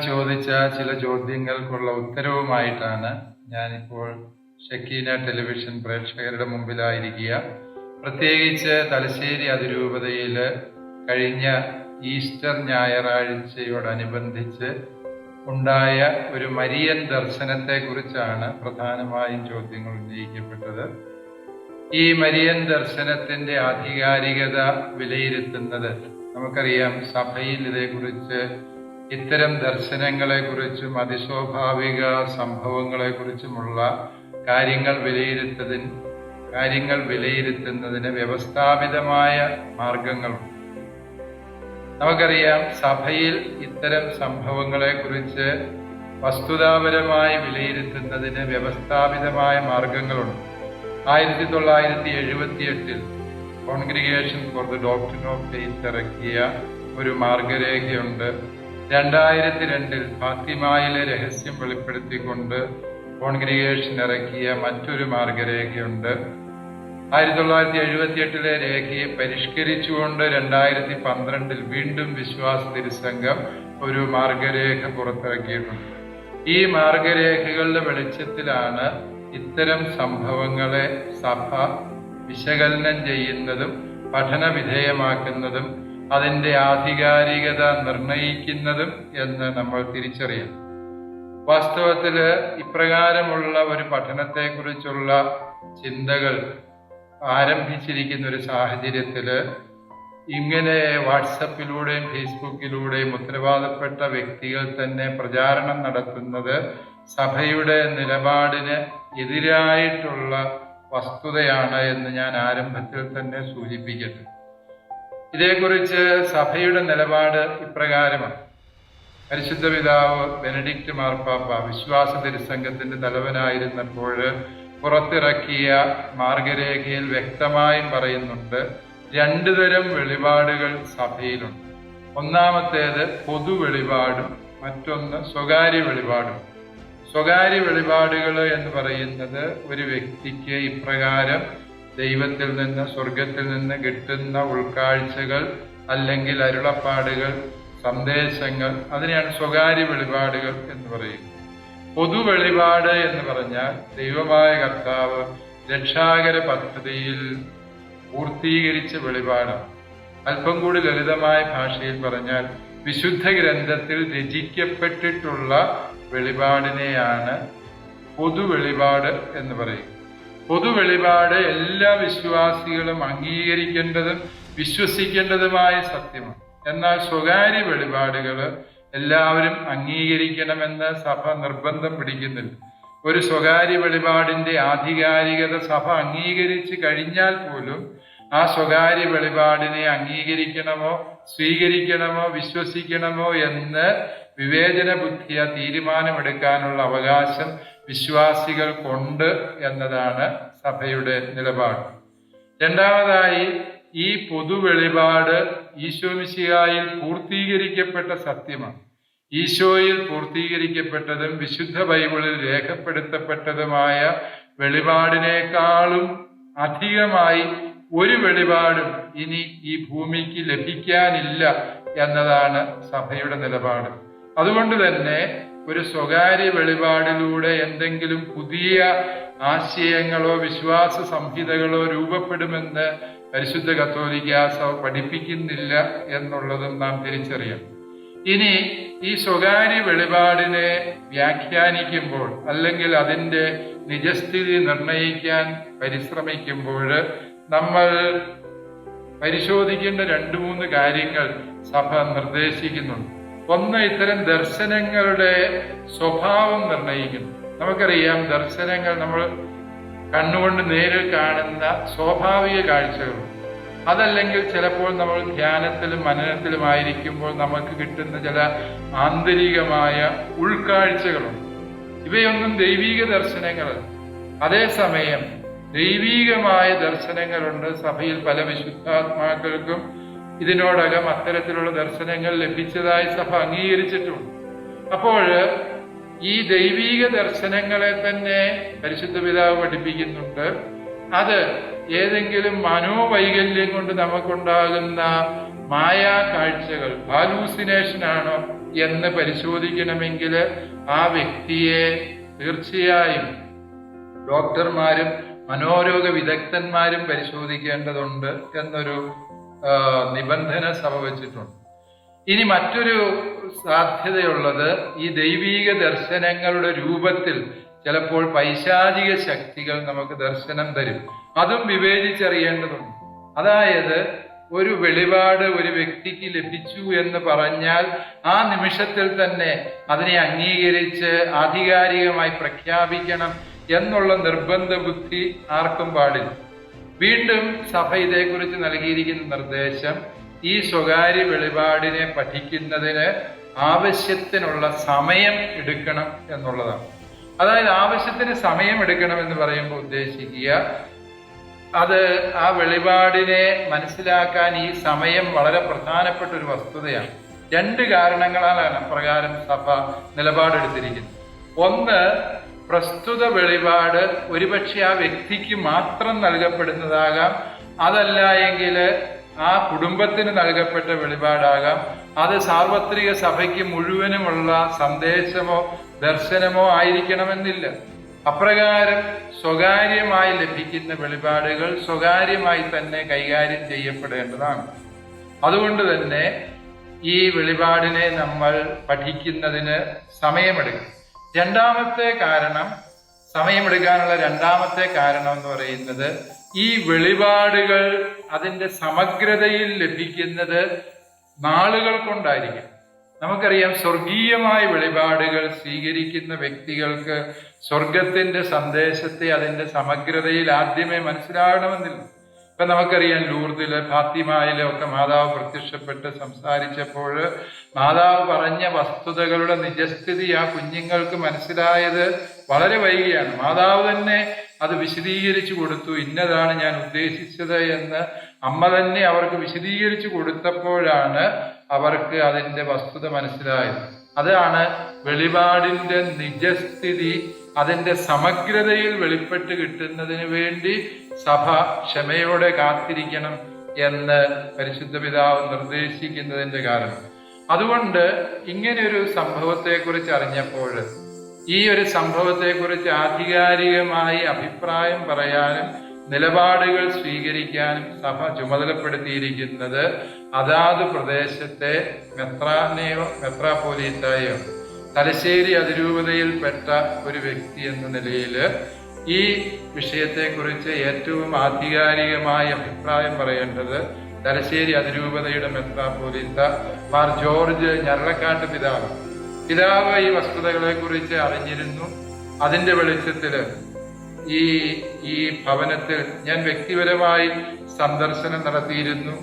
ചോദിച്ച ചില ചോദ്യങ്ങൾക്കുള്ള ഉത്തരവുമായിട്ടാണ് ഞാനിപ്പോൾ ഷക്കീന ടെലിവിഷൻ പ്രേക്ഷകരുടെ മുമ്പിലായിരിക്കുക. പ്രത്യേകിച്ച് തലശ്ശേരി അതിരൂപതയിൽ കഴിഞ്ഞ ഈസ്റ്റർ ഞായറാഴ്ചയോടനുബന്ധിച്ച് ഉണ്ടായ ഒരു മരിയൻ ദർശനത്തെക്കുറിച്ചാണ് പ്രധാനമായും ചോദ്യങ്ങൾ ഉന്നയിക്കപ്പെട്ടത്. ഈ മരിയൻ ദർശനത്തിന്റെ ആധികാരികത വിലയിരുത്തുന്നത് നമുക്കറിയാം സഭയിൽ ഇതേക്കുറിച്ച് ഇത്തരം ദർശനങ്ങളെക്കുറിച്ചും അതിസ്വാഭാവിക സംഭവങ്ങളെക്കുറിച്ചുമുള്ള കാര്യങ്ങൾ വിലയിരുത്തതിന് കാര്യങ്ങൾ വിലയിരുത്തുന്നതിന് വ്യവസ്ഥാപിതമായ മാർഗങ്ങളുണ്ട്. നമുക്കറിയാം സഭയിൽ ഇത്തരം സംഭവങ്ങളെക്കുറിച്ച് വസ്തുതാപരമായി വിലയിരുത്തുന്നതിന് വ്യവസ്ഥാപിതമായ മാർഗങ്ങളുണ്ട്. ആയിരത്തി തൊള്ളായിരത്തി എഴുപത്തി എട്ടിൽ congregation for the doctrine of faith ഇറക്കിയ ഒരു മാർഗരേഖയുണ്ട്. രണ്ടായിരത്തി രണ്ടിൽ ഫാത്തിമായിലെ രഹസ്യം വെളിപ്പെടുത്തിക്കൊണ്ട് കോൺഗ്രിഗേഷൻ ഇറക്കിയ മറ്റൊരു മാർഗരേഖയുണ്ട്. ആയിരത്തി തൊള്ളായിരത്തി എഴുപത്തി എട്ടിലെ രേഖയെ പരിഷ്കരിച്ചുകൊണ്ട് രണ്ടായിരത്തി പന്ത്രണ്ടിൽ വീണ്ടും വിശ്വാസ തിരുസംഘം ഒരു മാർഗരേഖ പുറത്തിറക്കിയിട്ടുണ്ട്. ഈ മാർഗരേഖകളുടെ വെളിച്ചത്തിലാണ് ഇത്തരം സംഭവങ്ങളെ സഭ വിശകലനം ചെയ്യുന്നതും പഠന വിധേയമാക്കുന്നതും അതിന്റെ ആധികാരികത നിർണയിക്കുന്നതും എന്ന് നമ്മൾ തിരിച്ചറിയണം. വാസ്തവത്തിൽ ഇപ്രകാരമുള്ള ഒരു പഠനത്തെക്കുറിച്ചുള്ള ചിന്തകൾ ആരംഭിച്ചിരിക്കുന്ന ഒരു സാഹചര്യത്തിൽ ഇങ്ങനെ വാട്സപ്പിലൂടെയും ഫേസ്ബുക്കിലൂടെയും ഉത്തരവാദപ്പെട്ട വ്യക്തികൾ തന്നെ പ്രചാരണം നടത്തുന്നത് സഭയുടെ നിലപാടിന് എതിരായിട്ടുള്ള വസ്തുതയാണ് എന്ന് ഞാൻ ആരംഭത്തിൽ തന്നെ സൂചിപ്പിക്കട്ടെ ഇതേക്കുറിച്ച് സഭയുടെ നിലപാട് ഇപ്രകാരമാണ്. പരിശുദ്ധ പിതാവ് ബെനഡിക്റ്റ് മാർപ്പാപ്പ വിശ്വാസ തിരുസംഘത്തിന്റെ തലവനായിരുന്നപ്പോൾ പുറത്തിറക്കിയ മാർഗരേഖയിൽ വ്യക്തമായും പറയുന്നുണ്ട് രണ്ടു തരം വെളിപാടുകൾ സഭയിലുണ്ട്. ഒന്നാമത്തേത് പൊതു വെളിപാടും മറ്റൊന്ന് സ്വകാര്യ വെളിപാടും. സ്വകാര്യ വെളിപാടുകൾ എന്ന് പറയുന്നത് ഒരു വ്യക്തിക്ക് ഇപ്രകാരം ദൈവത്തിൽ നിന്ന് സ്വർഗത്തിൽ നിന്ന് കിട്ടുന്ന ഉൾക്കാഴ്ചകൾ അല്ലെങ്കിൽ അരുളപ്പാടുകൾ സന്ദേശങ്ങൾ അതിനെയാണ് സ്വകാര്യ വെളിപാടുകൾ എന്ന് പറയുന്നത്. പൊതു വെളിപാട് എന്ന് പറഞ്ഞാൽ ദൈവമായ കർത്താവ് രക്ഷാകര പദ്ധതിയിൽ പൂർത്തീകരിച്ച വെളിപാടാണ്. അല്പം കൂടി ലളിതമായ ഭാഷയിൽ പറഞ്ഞാൽ വിശുദ്ധ ഗ്രന്ഥത്തിൽ രചിക്കപ്പെട്ടിട്ടുള്ള വെളിപാടിനെയാണ് പൊതു വെളിപാട് എന്ന് പറയും പൊതു വെളിപാട് എല്ലാ വിശ്വാസികളും അംഗീകരിക്കേണ്ടതും വിശ്വസിക്കേണ്ടതുമായ സത്യമാണ്. എന്നാൽ സ്വകാര്യ വെളിപാടുകൾ എല്ലാവരും അംഗീകരിക്കണമെന്ന് സഭ നിർബന്ധം പിടിക്കുന്നില്ല. ഒരു സ്വകാര്യ വെളിപാടിന്റെ ആധികാരികത സഭ അംഗീകരിച്ച് കഴിഞ്ഞാൽ പോലും ആ സ്വകാര്യ വെളിപാടിനെ അംഗീകരിക്കണമോ സ്വീകരിക്കണമോ വിശ്വസിക്കണമോ എന്ന് വിവേചന ബുദ്ധിയ തീരുമാനമെടുക്കാനുള്ള അവകാശം വിശ്വാസികൾക്കുണ്ട് എന്നതാണ് സഭയുടെ നിലപാട്. രണ്ടാമതായി ഈ പൊതു വെളിപാട് ഈശോമിശിഹായിൽ പൂർത്തീകരിക്കപ്പെട്ട സത്യമാണ്. ഈശോയിൽ പൂർത്തീകരിക്കപ്പെട്ടതും വിശുദ്ധ ബൈബിളിൽ രേഖപ്പെടുത്തപ്പെട്ടതുമായ വെളിപാടിനേക്കാളും അധികമായി ഒരു വെളിപാടും ഇനി ഈ ഭൂമിക്ക് ലഭിക്കാനില്ല എന്നതാണ് സഭയുടെ നിലപാട്. അതുകൊണ്ട് തന്നെ ഒരു സ്വകാര്യ വെളിപാടിലൂടെ എന്തെങ്കിലും പുതിയ ആശയങ്ങളോ വിശ്വാസ സംഹിതകളോ രൂപപ്പെടുമെന്ന് പരിശുദ്ധ കത്തോലിക്ക സഭ പഠിപ്പിക്കുന്നില്ല എന്നുള്ളതും നാം തിരിച്ചറിയാം ഇനി ഈ സ്വകാര്യ വെളിപാടിനെ വ്യാഖ്യാനിക്കുമ്പോൾ അല്ലെങ്കിൽ അതിന്റെ നിജസ്ഥിതി നിർണയിക്കാൻ പരിശ്രമിക്കുമ്പോൾ നമ്മൾ പരിശോധിക്കേണ്ട രണ്ട് മൂന്ന് കാര്യങ്ങൾ സഭ നിർദ്ദേശിക്കുന്നുണ്ട്. ഒന്ന് ഇത്തരം ദർശനങ്ങളുടെ സ്വഭാവം നിർണയിക്കുന്നു. നമുക്കറിയാം ദർശനങ്ങൾ നമ്മൾ കണ്ണുകൊണ്ട് നേരിൽ കാണുന്ന സ്വാഭാവിക കാഴ്ചകളും അതല്ലെങ്കിൽ ചിലപ്പോൾ നമ്മൾ ധ്യാനത്തിലും മനനത്തിലും ആയിരിക്കുമ്പോൾ നമുക്ക് കിട്ടുന്ന ചില ആന്തരികമായ ഉൾക്കാഴ്ചകളും. ഇവയൊന്നും ദൈവീക ദർശനങ്ങളല്ല അതേസമയം ദൈവീകമായ ദർശനങ്ങളുണ്ട് സഭയിൽ പല വിശുദ്ധാത്മാക്കൾക്കും ഇതിനോടകം അത്തരത്തിലുള്ള ദർശനങ്ങൾ ലഭിച്ചതായി സഭ അംഗീകരിച്ചിട്ടുണ്ട്. അപ്പോൾ ഈ ദൈവീക ദർശനങ്ങളെ തന്നെ പരിശുദ്ധ പിതാവ് പഠിപ്പിക്കുന്നുണ്ട്. അത് ഏതെങ്കിലും മനോവൈകല്യം കൊണ്ട് നമുക്കുണ്ടാകുന്ന മായാ കാഴ്ചകൾ ഹാലൂസിനേഷൻ ആണോ എന്ന് പരിശോധിക്കണമെങ്കിൽ ആ വ്യക്തിയെ തീർച്ചയായും ഡോക്ടർമാരും മനോരോഗ വിദഗ്ധന്മാരും പരിശോധിക്കേണ്ടതുണ്ട് എന്നൊരു നിബന്ധന സഭ വെച്ചിട്ടുണ്ട്. ഇനി മറ്റൊരു സാധ്യതയുള്ളത് ഈ ദൈവീക ദർശനങ്ങളുടെ രൂപത്തിൽ ചിലപ്പോൾ പൈശാചിക ശക്തികൾ നമുക്ക് ദർശനം തരും. അതും വിവേചിച്ചറിയേണ്ടതുണ്ട്. അതായത് ഒരു വെളിപാട് ഒരു വ്യക്തിക്ക് ലഭിച്ചു എന്ന് പറഞ്ഞാൽ ആ നിമിഷത്തിൽ തന്നെ അതിനെ അംഗീകരിച്ച് ആധികാരികമായി പ്രഖ്യാപിക്കണം എന്നുള്ള നിർബന്ധ ബുദ്ധി ആർക്കും പാടില്ല. വീണ്ടും സഭ ഇതേക്കുറിച്ച് നൽകിയിരിക്കുന്ന നിർദ്ദേശം ഈ സ്വകാര്യ വെളിപാടിനെ പഠിക്കുന്നതിന് ആവശ്യത്തിനുള്ള സമയം എടുക്കണം എന്നുള്ളതാണ്. അതായത് ആവശ്യത്തിന് സമയം എടുക്കണം എന്ന് പറയുമ്പോൾ ഉദ്ദേശിക്കുക അത് ആ വെളിപാടിനെ മനസ്സിലാക്കാൻ ഈ സമയം വളരെ പ്രധാനപ്പെട്ട ഒരു വസ്തുതയാണ്. രണ്ട് കാരണങ്ങളാലാണ് അപ്രകാരം സഭ നിലപാടെടുത്തിരിക്കുന്നത്. ഒന്ന് പ്രസ്തുത വെളിപാട് ഒരുപക്ഷെ ആ വ്യക്തിക്ക് മാത്രം നൽകപ്പെടുന്നതാകാം. അതല്ല എങ്കിൽ ആ കുടുംബത്തിന് നൽകപ്പെട്ട വെളിപാടാകാം. അത് സാർവത്രിക സഭയ്ക്ക് മുഴുവനുമുള്ള സന്ദേശമോ ദർശനമോ ആയിരിക്കണമെന്നില്ല. അപ്രകാരം സ്വകാര്യമായി ലഭിക്കുന്ന വെളിപാടുകൾ സ്വകാര്യമായി തന്നെ കൈകാര്യം ചെയ്യപ്പെടേണ്ടതാണ്. അതുകൊണ്ട് തന്നെ ഈ വെളിപാടിനെ നമ്മൾ പഠിക്കുന്നതിന് സമയമെടുക്കും. രണ്ടാമത്തെ കാരണം സമയമെടുക്കാനുള്ള രണ്ടാമത്തെ കാരണം എന്ന് പറയുന്നത് ഈ വെളിപാടുകൾ അതിന്റെ സമഗ്രതയിൽ ലഭിക്കുന്നത് നാളുകൾ കൊണ്ടായിരിക്കും. നമുക്കറിയാം സ്വർഗീയമായ വെളിപാടുകൾ സ്വീകരിക്കുന്ന വ്യക്തികൾക്ക് സ്വർഗത്തിന്റെ സന്ദേശത്തെ അതിന്റെ സമഗ്രതയിൽ ആദ്യമേ മനസ്സിലാകണമെന്നില്ല. ഇപ്പൊ നമുക്കറിയാം ലൂർദിൽ ഫാത്തിമായിലെ ഒക്കെ മാതാവ് പ്രത്യക്ഷപ്പെട്ട് സംസാരിച്ചപ്പോൾ മാതാവ് പറഞ്ഞ വസ്തുതകളുടെ നിജസ്ഥിതി ആ കുഞ്ഞുങ്ങൾക്ക് മനസ്സിലായത് വളരെ വൈകിയാണ്. മാതാവ് തന്നെ അത് വിശദീകരിച്ചു കൊടുത്തു. ഇന്നതാണ് ഞാൻ ഉദ്ദേശിച്ചത് എന്ന് അമ്മ തന്നെ അവർക്ക് വിശദീകരിച്ചു കൊടുത്തപ്പോഴാണ് അവർക്ക് അതിന്റെ വസ്തുത മനസ്സിലായത്. അതാണ് വെളിപാടിന്റെ നിജസ്ഥിതി അതിന്റെ സമഗ്രതയിൽ വെളിപ്പെട്ട് കിട്ടുന്നതിന് വേണ്ടി സഭ ക്ഷമയോടെ കാത്തിരിക്കണം എന്ന് പരിശുദ്ധ പിതാവ് നിർദ്ദേശിക്കുന്നതിന്റെ കാരണം. അതുകൊണ്ട് ഇങ്ങനെയൊരു സംഭവത്തെക്കുറിച്ച് അറിഞ്ഞപ്പോൾ ഈ ഒരു സംഭവത്തെക്കുറിച്ച് ആധികാരികമായി അഭിപ്രായം പറയാനും നിലപാടുകൾ സ്വീകരിക്കാനും സഭ ചുമതലപ്പെടുത്തിയിരിക്കുന്നത് അതാത് പ്രദേശത്തെ മെത്രാനെയോ മെത്രാപോലീത്തായോ തലശ്ശേരി അതിരൂപതയിൽപ്പെട്ട ഒരു വ്യക്തി എന്ന നിലയിൽ ഈ വിഷയത്തെക്കുറിച്ച് ഏറ്റവും ആധികാരികമായ അഭിപ്രായം പറയേണ്ടത് തലശ്ശേരി അതിരൂപതയുടെ മെത്രാപോലീത്ത മാർ ജോർജ് ഞരളക്കാട്ട് പിതാവ്. പിതാവ് ഈ വസ്തുതകളെക്കുറിച്ച് അറിഞ്ഞിരുന്നു. അതിന്റെ വെളിച്ചത്തിൽ ഈ ഈ ഭവനത്തിൽ ഞാൻ വ്യക്തിപരമായി സന്ദർശനം നടത്തിയിരുന്നു.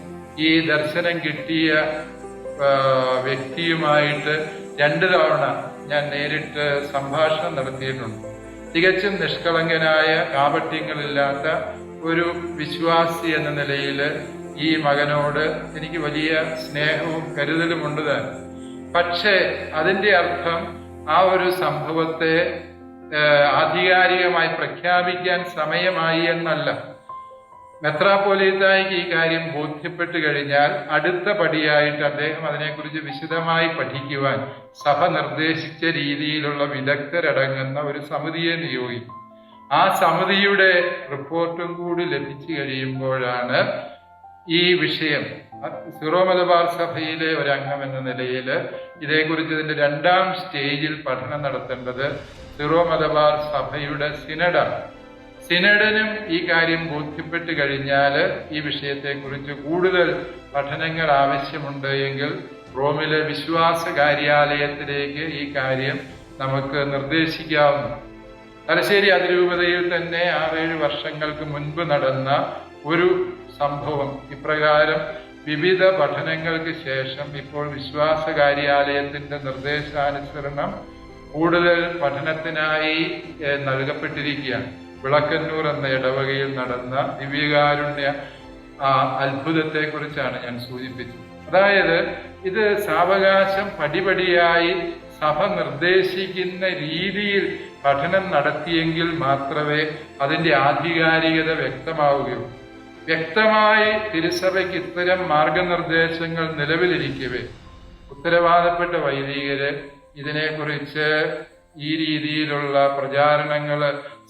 ഈ ദർശനം കിട്ടിയ വ്യക്തിയുമായിട്ട് രണ്ട് തവണ ഞാൻ നേരിട്ട് സംഭാഷണം നടത്തിയിട്ടുണ്ട്. തികച്ചും നിഷ്കളങ്കനായ കാപട്യങ്ങളില്ലാത്ത ഒരു വിശ്വാസി എന്ന നിലയിൽ ഈ മകനോട് എനിക്ക് വലിയ സ്നേഹവും കരുതലും ഉണ്ട് തന്നെ പക്ഷേ അതിന്റെ അർത്ഥം ആ ഒരു സംഭവത്തെ ആധികാരികമായി പ്രഖ്യാപിക്കാൻ സമയമായി എന്നല്ല. മെത്രാപ്പോലീത്തായിക്ക് ഈ കാര്യം ബോധ്യപ്പെട്ടു കഴിഞ്ഞാൽ അടുത്ത പടിയായിട്ട് അദ്ദേഹം അതിനെക്കുറിച്ച് വിശദമായി പഠിക്കുവാൻ സഭ നിർദ്ദേശിച്ച രീതിയിലുള്ള വിദഗ്ധരടങ്ങുന്ന ഒരു സമിതിയെ നിയോഗിക്കും. ആ സമിതിയുടെ റിപ്പോർട്ടും കൂടി ലഭിച്ചു കഴിയുമ്പോഴാണ് ഈ വിഷയം സിറോ മലബാർ സഭയിലെ ഒരു അംഗം എന്ന നിലയിൽ ഇതേക്കുറിച്ച് ഇതിന്റെ രണ്ടാം സ്റ്റേജിൽ പഠനം നടത്തേണ്ടത് സിറോ മലബാർ സഭയുടെ സിനഡാണ്. സിനഡിനും ഈ കാര്യം ബോധ്യപ്പെട്ട് കഴിഞ്ഞാൽ ഈ വിഷയത്തെക്കുറിച്ച് കൂടുതൽ പഠനങ്ങൾ ആവശ്യമുണ്ട് എങ്കിൽ റോമിലെ വിശ്വാസ കാര്യാലയത്തിലേക്ക് ഈ കാര്യം നമുക്ക് നിർദ്ദേശിക്കാവുന്നു തലശ്ശേരി അതിരൂപതയിൽ തന്നെ ആറേഴ് വർഷങ്ങൾക്ക് മുൻപ് നടന്ന ഒരു സംഭവം. ഇപ്രകാരം വിവിധ പഠനങ്ങൾക്ക് ശേഷം ഇപ്പോൾ വിശ്വാസ കാര്യാലയത്തിന്റെ നിർദ്ദേശാനുസരണം കൂടുതൽ പഠനത്തിനായി നൽകപ്പെട്ടിരിക്കുകയാണ്. വിളക്കന്നൂർ എന്ന ഇടവകയിൽ നടന്ന ദിവ്യകാരുണ്യ ആ, അത്ഭുതത്തെക്കുറിച്ചാണ് ഞാൻ സൂചിപ്പിച്ചത്. അതായത് ഇത് സാവകാശം പടിപടിയായി സഭ നിർദ്ദേശിക്കുന്ന രീതിയിൽ പഠനം നടത്തിയെങ്കിൽ മാത്രമേ അതിന്റെ ആധികാരികത വ്യക്തമാവുകയുള്ളൂ. വ്യക്തമായി തിരുസഭയ്ക്ക് ഇത്തരം മാർഗനിർദ്ദേശങ്ങൾ നിലവിലിരിക്കവേ. ഉത്തരവാദപ്പെട്ട വൈദികര് ഇതിനെക്കുറിച്ച് ഈ രീതിയിലുള്ള പ്രചാരണങ്ങൾ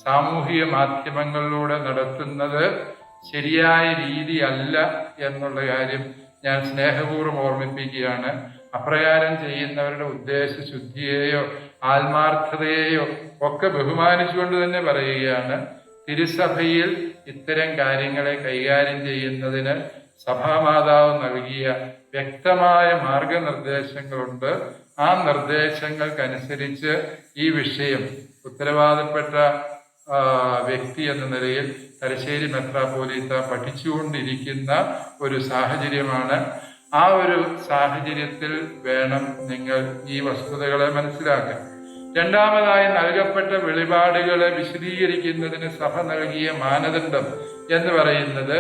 സാമൂഹിക മാധ്യമങ്ങളിലൂടെ നടത്തുന്നത് ശരിയായ രീതിയല്ല എന്നുള്ള കാര്യം ഞാൻ സ്നേഹപൂർവം ഓർമ്മിപ്പിക്കുകയാണ്. അപ്രകാരം ചെയ്യുന്നവരുടെ ഉദ്ദേശ ശുദ്ധിയെയോ ആത്മാർത്ഥതയെയോ ഒക്കെ ബഹുമാനിച്ചുകൊണ്ട് തന്നെ പറയുകയാണ്. തിരുസഭയിൽ ഇത്തരം കാര്യങ്ങളെ കൈകാര്യം ചെയ്യുന്നതിന് സഭാമാതാവ് നൽകിയ വ്യക്തമായ മാർഗനിർദ്ദേശങ്ങളുണ്ട്. ആ നിർദ്ദേശങ്ങൾക്കനുസരിച്ച് ഈ വിഷയം ഉത്തരവാദപ്പെട്ട വ്യക്തി എന്ന നിലയിൽ തലശ്ശേരി മെത്രാപോലീത്ത പഠിച്ചുകൊണ്ടിരിക്കുന്ന ഒരു സാഹചര്യമാണ്. ആ ഒരു സാഹചര്യത്തിൽ വേണം നിങ്ങൾ ഈ വസ്തുതകളെ മനസ്സിലാക്കാൻ. രണ്ടാമതായി നൽകപ്പെട്ട വെളിപാടുകളെ വിശദീകരിക്കുന്നതിന് സഭ നൽകിയ മാനദണ്ഡം എന്ന് പറയുന്നത്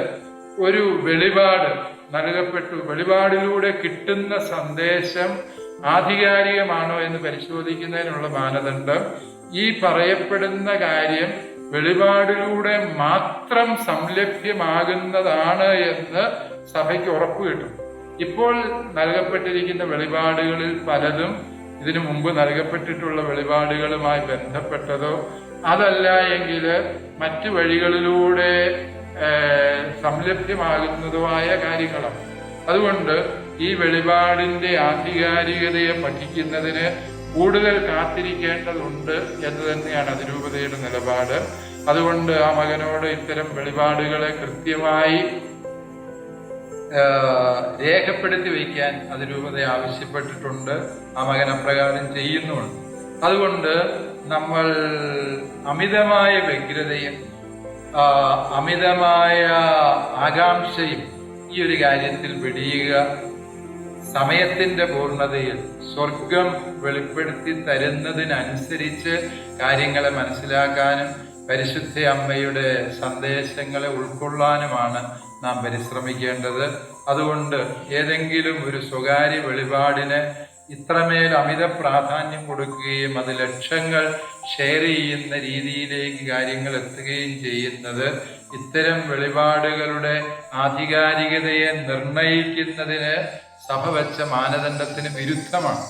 ഒരു വെളിപാട് നൽകപ്പെട്ടു. വെളിപാടിലൂടെ കിട്ടുന്ന സന്ദേശം ആധികാരികമാണോ എന്ന് പരിശോധിക്കുന്നതിനുള്ള മാനദണ്ഡം ഈ പറയപ്പെടുന്ന കാര്യം വെളിപാടിലൂടെ മാത്രം സംലഭ്യമാകുന്നതാണ് എന്ന് സഭയ്ക്ക് ഉറപ്പ് കിട്ടും. ഇപ്പോൾ നൽകപ്പെട്ടിരിക്കുന്ന വെളിപാടുകളിൽ പലതും ഇതിനു മുമ്പ് നൽകപ്പെട്ടിട്ടുള്ള വെളിപാടുകളുമായി ബന്ധപ്പെട്ടതോ അതല്ല എങ്കിൽ മറ്റു വഴികളിലൂടെ സംലഭ്യമാകുന്നതോ ആയ കാര്യങ്ങളാണ്. അതുകൊണ്ട് ഈ വെളിപാടിന്റെ ആധികാരികതയെ പഠിക്കുന്നതിന് കൂടുതൽ കാത്തിരിക്കേണ്ടതുണ്ട് എന്ന് തന്നെയാണ് അതിരൂപതയുടെ നിലപാട്. അതുകൊണ്ട് ആ മകനോട് ഇത്തരം വെളിപാടുകളെ കൃത്യമായി രേഖപ്പെടുത്തി വയ്ക്കാൻ അതിരൂപത ആവശ്യപ്പെട്ടിട്ടുണ്ട്. ആ മകൻ അപ്രകാരം ചെയ്യുന്നുണ്ട്. അതുകൊണ്ട് നമ്മൾ അമിതമായ വ്യഗ്രതയും അമിതമായ ആകാംക്ഷയും ഈ ഒരു കാര്യത്തിൽ വെടിയുക സമയത്തിന്റെ പൂർണതയിൽ സ്വർഗം വെളിപ്പെടുത്തി തരുന്നതിനനുസരിച്ച് കാര്യങ്ങളെ മനസ്സിലാക്കാനും പരിശുദ്ധ അമ്മയുടെ സന്ദേശങ്ങളെ ഉൾക്കൊള്ളാനുമാണ് നാം പരിശ്രമിക്കേണ്ടത്. അതുകൊണ്ട് ഏതെങ്കിലും ഒരു സ്വകാര്യ വെളിപാടിന് ഇത്രമേൽ അമിത പ്രാധാന്യം കൊടുക്കുകയും അത് ലക്ഷങ്ങൾ ഷെയർ ചെയ്യുന്ന രീതിയിലേക്ക് കാര്യങ്ങൾ എത്തുകയും ചെയ്യുന്നത് ഇത്തരം വെളിപാടുകളുടെ ആധികാരികതയെ നിർണയിക്കുന്നതിന് സഭ വെച്ച മാനദണ്ഡത്തിന് വിരുദ്ധമാണ്.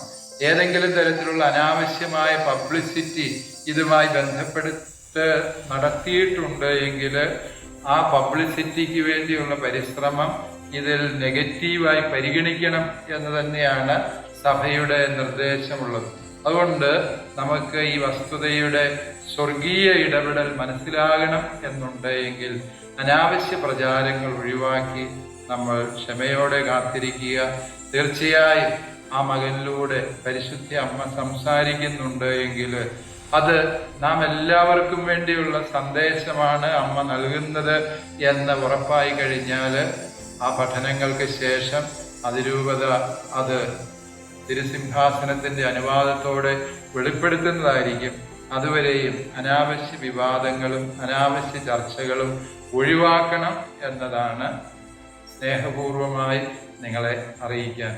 ഏതെങ്കിലും തരത്തിലുള്ള അനാവശ്യമായ പബ്ലിസിറ്റി ഇതുമായി ബന്ധപ്പെടുത്ത് നടത്തിയിട്ടുണ്ട് എങ്കിൽ ആ പബ്ലിസിറ്റിക്ക് വേണ്ടിയുള്ള പരിശ്രമം ഇതിൽ നെഗറ്റീവായി പരിഗണിക്കണം എന്ന് തന്നെയാണ് സഭയുടെ നിർദ്ദേശമുള്ളത്. അതുകൊണ്ട് നമുക്ക് ഈ വസ്തുതയുടെ സ്വർഗീയ ഇടപെടൽ മനസ്സിലാകണം എന്നുണ്ടെങ്കിൽ അനാവശ്യ പ്രചാരങ്ങൾ ഒഴിവാക്കി നമ്മൾ ക്ഷമയോടെ കാത്തിരിക്കുക. തീർച്ചയായും ആ മകനിലൂടെ പരിശുദ്ധ അമ്മ സംസാരിക്കുന്നുണ്ട് എങ്കിൽ അത് നാം എല്ലാവർക്കും വേണ്ടിയുള്ള സന്ദേശമാണ് അമ്മ നൽകുന്നത് എന്ന് ഉറപ്പായി കഴിഞ്ഞാൽ ആ പഠനങ്ങൾക്ക് ശേഷം അതിരൂപത അത് തിരുസിംഹാസനത്തിന്റെ അനുവാദത്തോടെ വെളിപ്പെടുത്തുന്നതായിരിക്കും. അതുവരെയും അനാവശ്യ വിവാദങ്ങളും അനാവശ്യ ചർച്ചകളും ഒഴിവാക്കണം എന്നതാണ് സ്നേഹപൂർവമായി നിങ്ങളെ അറിയിക്കാൻ